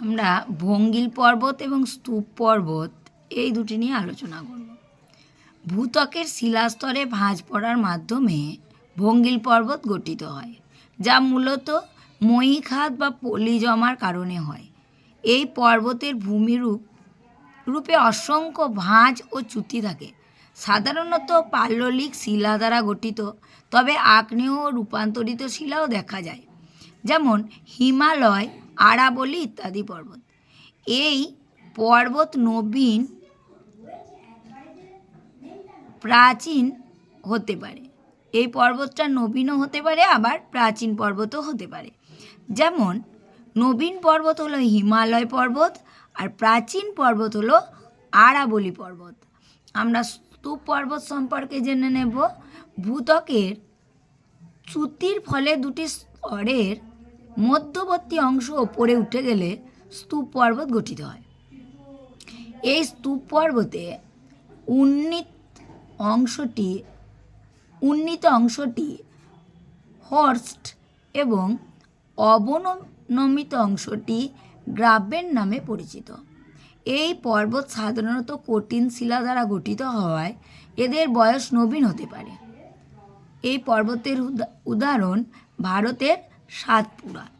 আমরা ভঙ্গিল পর্বত এবং স্তূপ পর্বত এই দুটি নিয়ে আলোচনা করব। ভূত্বকের শিলাস্তরে ভাঁজ পড়ার মাধ্যমে ভঙ্গিল পর্বত গঠিত হয়, যা মূলত মহীখাত বা পলি জমার কারণে হয়। এই পর্বতের ভূমিরূপ, রূপে অসংখ্য ভাঁজ ও চ্যুতি থাকে। সাধারণত পাললিক শিলা দ্বারা গঠিত, তবে আগ্নেয় ও রূপান্তরিত শিলাও দেখা যায়। যেমন হিমালয় আরাবলি ইত্যাদি পর্বত। এই পর্বত নবীন প্রাচীন হতে পারে। এই পর্বতটা নবীনও হতে পারে, আবার প্রাচীন পর্বতও হতে পারে। যেমন, নবীন পর্বত হলো হিমালয় পর্বত, আর প্রাচীন পর্বত হলো আরাবলি পর্বত। আমরা স্তূপ পর্বত সম্পর্কে জেনে নেব। ভূতকের চ্যুতির ফলে দুটি স্তরের মধ্যবর্তী অংশ ওপরে উঠে গেলে স্তূপ পর্বত গঠিত হয়। এই স্তূপ পর্বতে উন্নীত অংশটি উন্নীত অংশটি হর্স্ট এবং অবনমিত অংশটি গ্রাবের নামে পরিচিত। এই পর্বত সাধারণত কঠিন শিলা দ্বারা গঠিত হওয়ায় এদের বয়স নবীন হতে পারে। এই পর্বতের উদা- উদাহরণ ভারতের সাতপুরা।